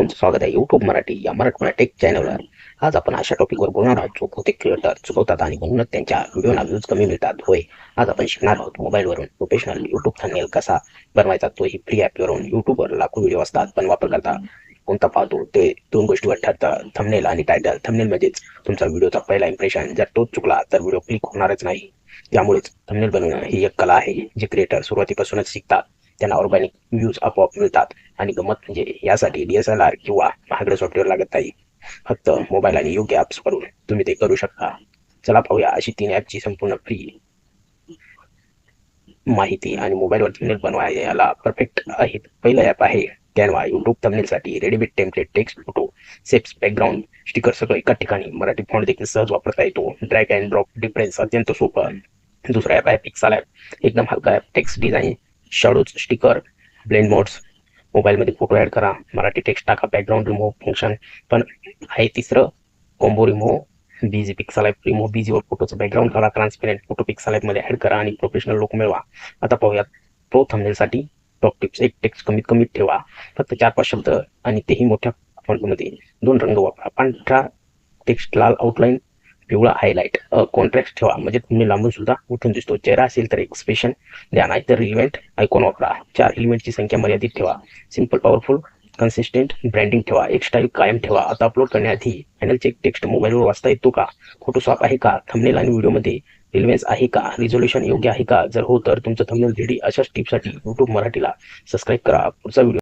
तुमचं स्वागत आहे युट्यूब मराठी या मराठवाडा टेक चॅनलवर आज आपण अशा टॉपिकवर बोलणार आहोत जो बहुतेक क्रिएटर चुकवतात आणि म्हणूनच त्यांच्या व्हिडिओला व्ह्यूज कमी मिळतात. होय आज आपण शिकणार आहोत मोबाईलवरून प्रोफेशनल युट्यूब चॅनेल कसा बनवायचा तोही फ्री ॲपवरून युट्यूबवर लाखो व्हिडिओ असतात पण वापरकर्ता कोणता पाहतो? ते दोन गोष्टीवर ठरतं. थंबनेल आणि टायटल थंबनेल म्हणजेच तुमचा व्हिडिओचा पहिला इम्प्रेशन जर तोच चुकला तर व्हिडिओ क्लिक होणारच नाही. त्यामुळेच थंबनेल बनवणं ही एक कला आहे जे क्रिएटर सुरुवातीपासूनच शिकतात. त्यांना ऑर्गॅनिक व्ह्यूज आपोआप मिळतात. आणि गमत म्हणजे यासाठी डी एस एल आर किंवा महागडे सॉफ्टवेअर लागत नाही. फक्त मोबाईल आणि योग्य ॲप्स करून तुम्ही ते करू शकता. चला पाहूया अशी तीन ॲपची संपूर्ण फ्री माहिती आणि मोबाईलवर थंबनेल बनवायला परफेक्ट आहेत. पहिलं ॲप आहे Canva YouTube तमिलसाठी readymade template text photo shapes background sticker सगळं एकाच ठिकाणी. मराठी फॉन्ट देखील सहज वापरता येतो. ड्रॅग अँड ड्रॉप डिफरन्स अत्यंत सोपं. दुसरा ॲप आहे पिक्सल ॲप एकदम हलका app text design shadows sticker blend modes मोबाईलमध्ये फोटो ॲड करा मराठी टेक्स्ट टाका बॅकग्राऊंड रिमूव्ह फंक्शन पण आहे तिसरं combo remove BG Pixel app remove बीजीवर फोटोचं बॅकग्राऊंड करा ट्रान्सपेरंट फोटो पिक्सल ॲपमध्ये ॲड करा आणि प्रोफेशनल लुक मिळवा. आता पाहूयात प्रो थंबनेलसाठी टॉप टिप्स एक टेक्स्ट कमीत कमी ठेवा. फक्त चार पाच शब्द आणि तेही मोठ्या फॉन्टमध्ये दोन रंग वापरा. पांढरा टेक्स्ट लाल आउटलाईन पिवळा हायलाईट कॉन्ट्रॅक्ट ठेवा. म्हणजे तुम्ही लांबून सुद्धा उठून दिसतो. चेहरा असेल तर एक्सप्रेशन द्या नाहीतर इव्हेंट आयकॉन वापरा. चार इलिमेंटची संख्या मर्यादित ठेवा. सिंपल पॉवरफुल कन्सिस्टंट ब्रँडिंग ठेवा. एक स्टाईल कायम ठेवा. आता अपलोड करण्याआधी हँडल चेक टेक्स्ट मोबाईलवर वाचता येतो का? फोटोशॉप आहे का? थंबनेल आणि व्हिडिओमध्ये रिलेव्हन्स आहे का? रिझोल्युशन योग्य आहे का? जर हो तर तुमचं थंबनेल रेडी अशाच टिपसाठी यूट्यूब मराठीला सबस्क्राईब करा. पुढचा व्हिडिओ